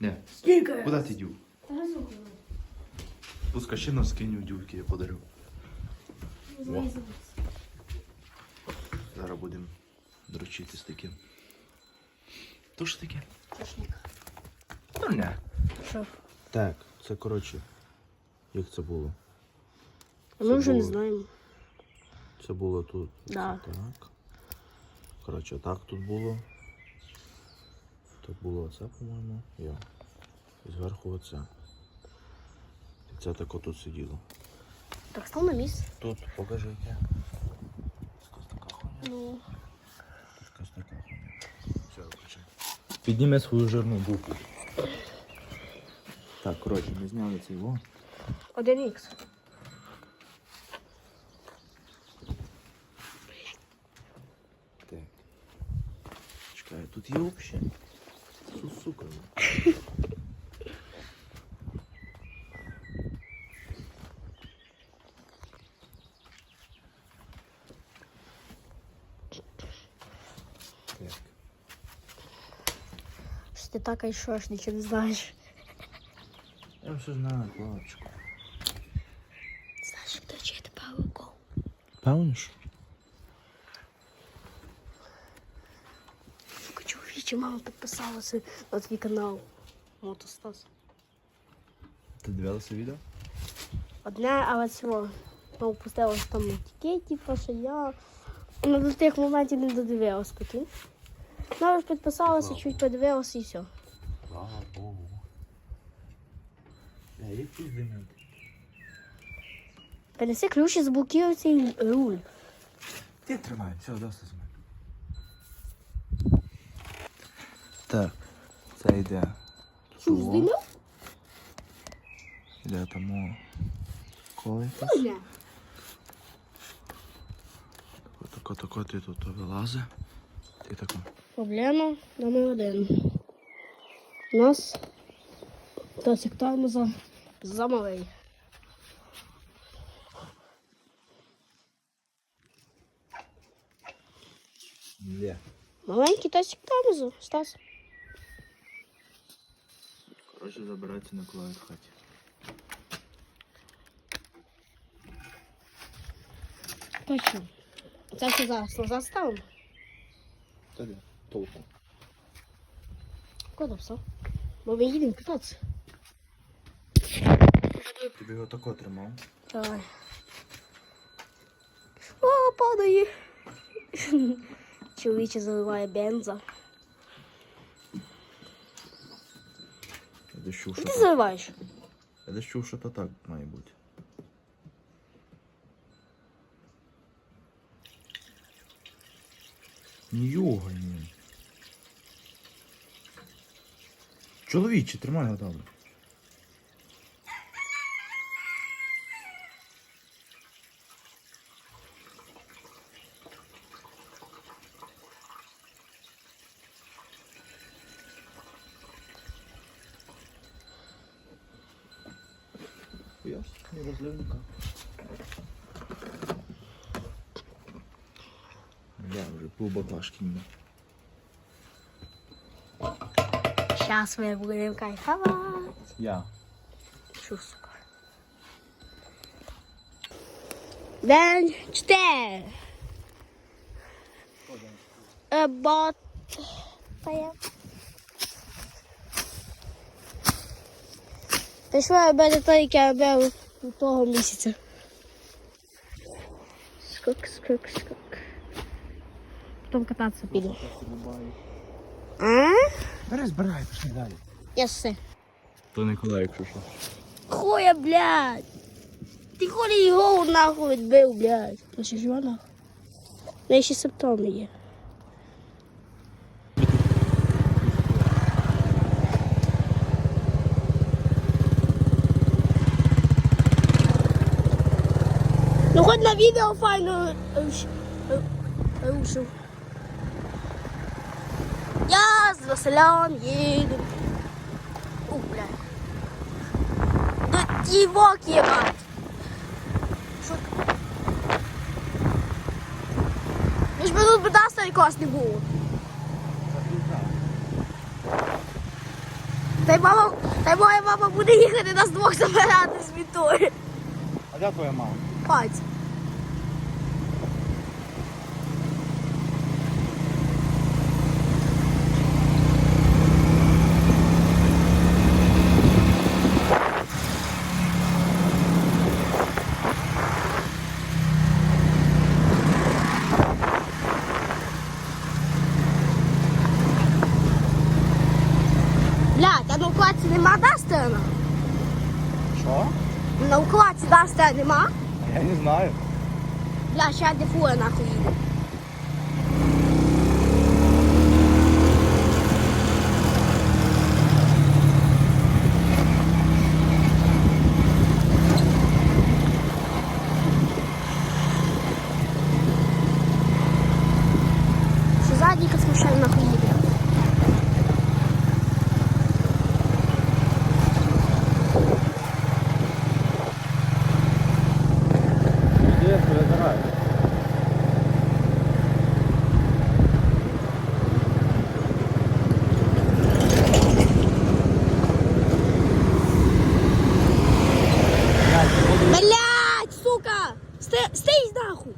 Не. Скільки? Куди ти дів? Пускащину скинь дюльки, я подарю. О. Зараз будемо дрочити з таким. То ж таке? Чашник. Ну не. Що? Так, це коротше. Як це було? Ми вже не було. знаємо. Це було тут. Да. Так. Коротше, так тут було. Тут було оце, по-моєму. Я. І зверху оце. І це тако тут сиділо. Так став на місце. Тут покажи яке. Якась така хуйня. Ну. Якась така хуйня. Все, включай. Підніме свою жирну букву. Так, коротше, ми зняли цей. Один ікс. Так. Чекай, тут є взагалі. Су, сука. Так. Що ти так йшов, нічого не знаєш. Я все знаю, хлопчику. Знаєш, хто чити павуков? Певніш? Чоловічі, мама підписалася на твій канал. Мотостас. Ти дивилася відео? Одне, але цього. Ну, пустилось там тільки, типу, що я ну, до тих моментів не додивилась але ж підписалася, чуть подивилася і все. Слава Богу. Я як ти здимати? Перенеси ключ і заблокуй цей руль. Ти тримай, все, досить з мене. Так, це йде. Здійняв? Йде тому коли. Тако, тако ти тут вилази. Ти тако. Проблема номер один. У нас досить тормоза замалий. Є. Маленький тосик тормозу, Стас. Коротше, забирається Николай в хаті. Точно. Це що зараз назад ставимо? Тобі толку. Куди все? Бо ми їдемо кататися. Тобі його тако тримав. Давай. О, падає. Чоловіче заливає бенза. Я десь чув, що Ти так. заливаєш? Я десь чув, що то так має бути. Йога, ні. Чоловіче, тримай його добре. Ясно, не розливника. Я вже пів баклажки нема. Зараз ми будемо кайфувати. Я. Що, сука? День чотири. Та я. Пішла я беру той, який я беру того місяця. Скок, скок, скок. Потім кататися піду. А? Бери, збирай, пішли далі. Я все. То Николай, якщо що. Хуя, блядь. Ти ході його нахуй відбив, блядь. Ти ще жива нахуй? Неї ще симптоми є. Хоч на відео файно е, щ- е, е, рушив. Я з Василем їду. У, блядь. До дівок єбать. Що таке? Ви ж би тут би даста якогось не було. Та й мама, та й моя мама буде їхати нас двох забирати з вітою. А де твоя мама? Хать. Блядь, а на вкладці нема Дастена? Що? На Дастена нема? Я не знаю. Бля, ще де фура нахуй їде. Що задній космошель нахуй їде. Іди, перезирай. Блять, сука! Сти, стій нахуй!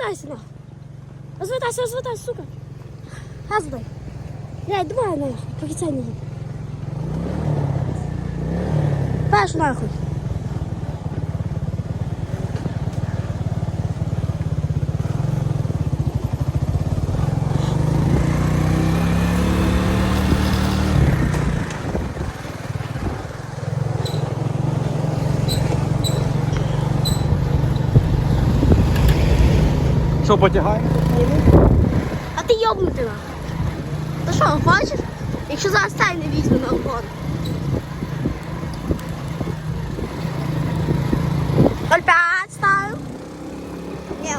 Розвертайся нахуй! Розвертайся, розвертайся, сука! Газдай! Блять, давай нахуй, поліцай не їде. Пеш нахуй! Що, потягаємо? А ти йобнути нахуй! Та що, хочеш? Якщо зараз цей не візьме на обгон. Опять ставив. Ні,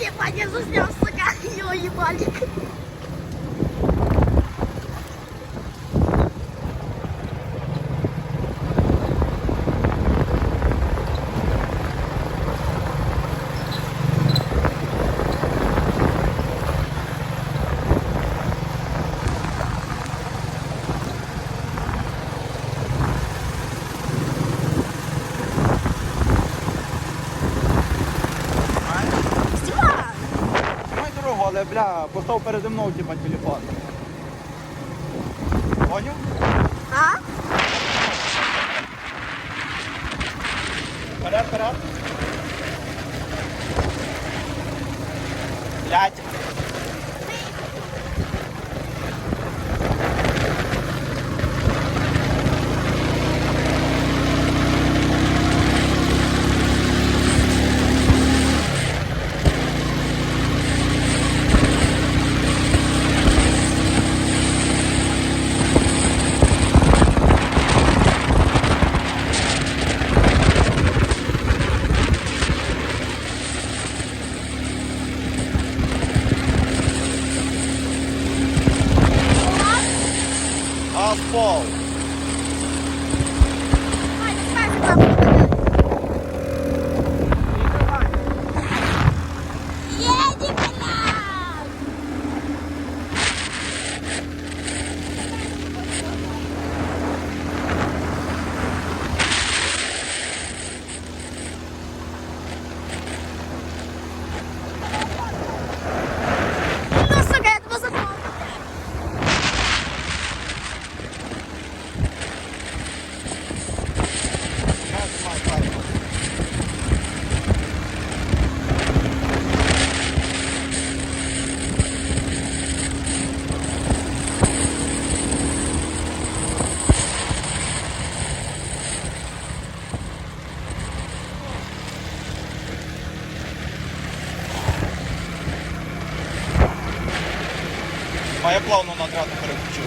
Ебать, я заснял, сука, его ебальник. Бля, постав переді мною, типа, телефон. Поняв? fall. Я плавно на граду переключився.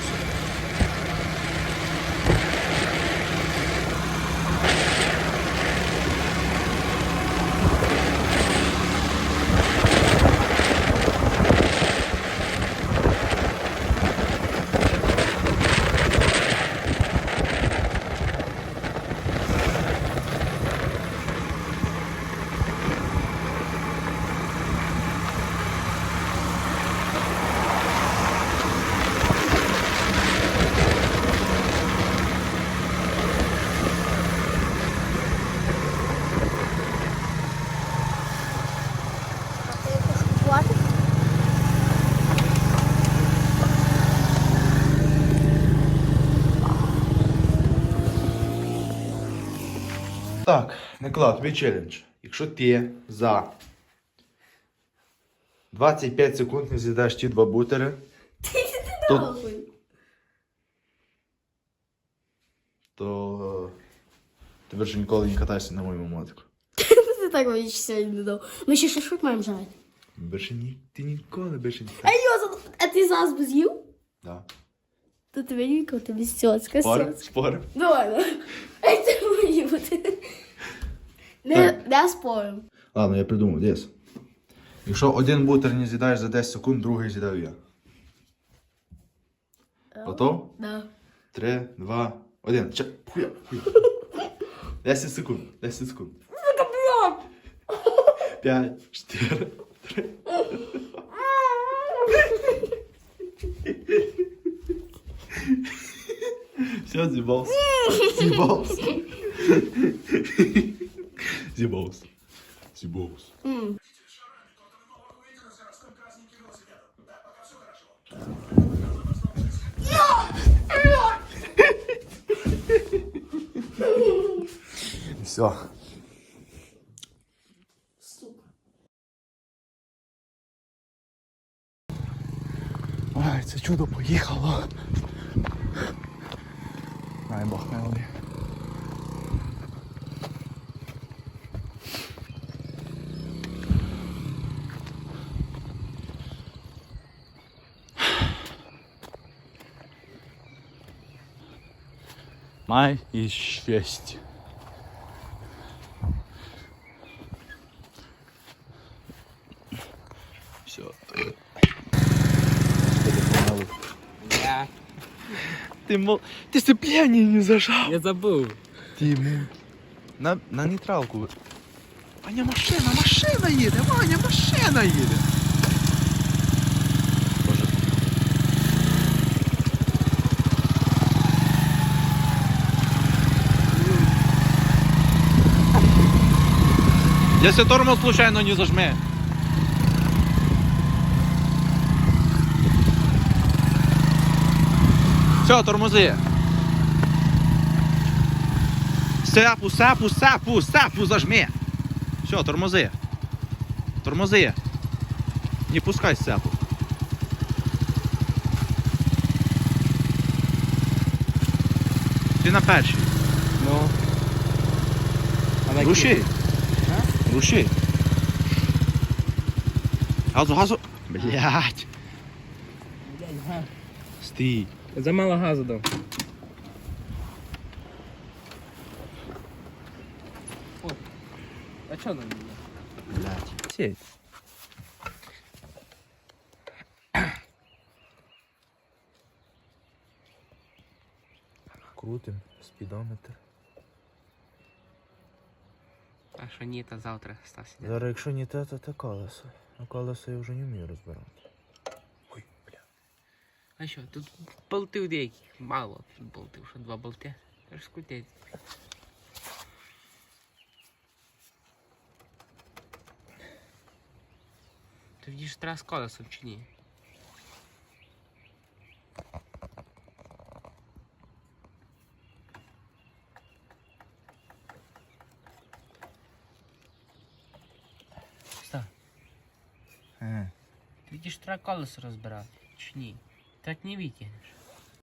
Так, Никола, тобі челендж. Якщо ти за 25 секунд не з'їдаш ті два бутери, то, то ти більше ніколи не катайся на моєму мотику. Ти так мені сьогодні не дав. Ми ще шашлик маємо жарити. Більше ні, ти ніколи більше не А. Йоза, а ти зараз би з'їв? Да. То тебе Віко, тобі сьоцька, Спорим? сьоцька. Спорим. Давай, давай. Ай, це мої бути. Не, не спорим. Ладно, я придумав, десь. Якщо один бутер не з'їдаєш за 10 секунд, другий з'їдаю я. Готов? Да. Три, два, один. Ча. Хуя, хуя. 10 секунд. 10 секунд. П'ять, чотири, три. Все, з'їбався. З'їбався. З'їбався. З'їбався. Все. Ай, це чудо поїхало. Ай, Бог милий. Май і щастя. Все. Я, Ти мол... Ти сцепляння не зажав. я забув. Тиму. На, на нейтралку. Ваня, машина, машина їде, Ваня, машина їде. Если тормоз случайно не зажме. Все, тормози. Сапу, сапу, сапу, сапу зажми. Все, тормози. Тормози. Не пускай сапу. Ти на першій. Ну. Руши. Руши. Газу, газу. Блять. Стій. Замало газу дав. О, а чого нам? Блять. Сеть. Крутим спідометр. А що ні, то завтра стався. Зараз, якщо не те, то те колесо. А колесо я вже не вмію розбирати. Ой, бля. А що, тут болтів деяких. Мало тут болтів, що два болти. Аж скрутять. Тоді ж треба з колесом чи ні? Колесо розбирати, чи ні? Так не витягнеш.